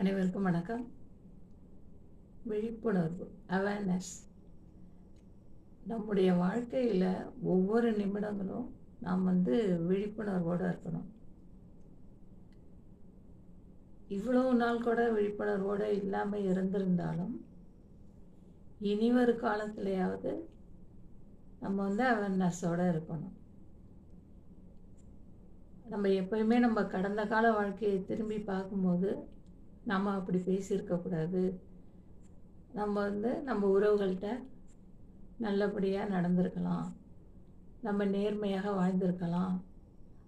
அனைவருக்கும் வணக்கம். விழிப்புணர்வு அவேர்னஸ் நம்முடைய வாழ்க்கையில் ஒவ்வொரு நிமிடங்களும் நாம் வந்து விழிப்புணர்வோடு இருக்கணும். இவ்வளவு நாள் கூட விழிப்புணர்வோடு இல்லாமல் இருந்திருந்தாலும் இனி ஒரு நம்ம வந்து அவேர்னஸோடு இருக்கணும். நம்ம எப்பயுமே நம்ம கடந்த கால வாழ்க்கையை திரும்பி பார்க்கும்போது நம்ம அப்படி பேசியிருக்கக்கூடாது. நம்ம வந்து நம்ம உறவுகள்கிட்ட நல்லபடியாக நடந்திருக்கலாம். நம்ம நேர்மையாக வாழ்ந்திருக்கலாம்.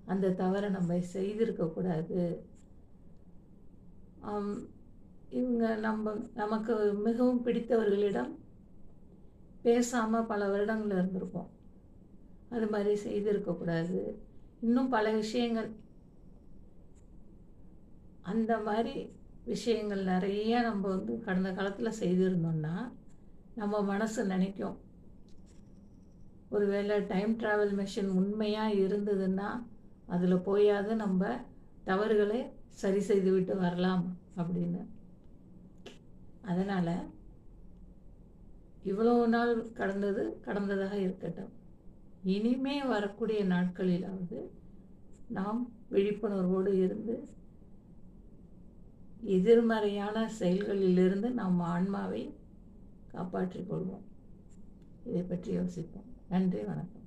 அந்த தவறை நம்ம செய்திருக்கக்கூடாது. இவங்க நம்ம நமக்கு மிகவும் பிடித்தவர்களிடம் பேசாமல் பல வருடங்கள் இருந்திருப்போம். அது மாதிரி செய்திருக்கக்கூடாது. இன்னும் பல விஷயங்கள் அந்த மாதிரி விஷயங்கள் நிறைய நம்ம வந்து கடந்த காலத்தில் செய்திருந்தோம்னா நம்ம மனசு நினைக்கும். ஒருவேளை டைம் ட்ராவல் மெஷின் உண்மையாக இருந்ததுன்னா அதில் போயாவது நம்ம தவறுகளை சரி செய்து விட்டு வரலாம் அப்படின்னு. அதனால் இவ்வளோ நாள் கடந்தது கடந்ததாக இருக்கட்டும். இனிமே வரக்கூடிய நாட்களிலாவது நாம் விழிப்புணர்வோடு இருந்து எதிர்மறையான செயல்களிலிருந்து நாம் ஆன்மாவை காப்பாற்றிக் கொள்வோம். இதை பற்றி யோசிப்போம். நன்றி வணக்கம்.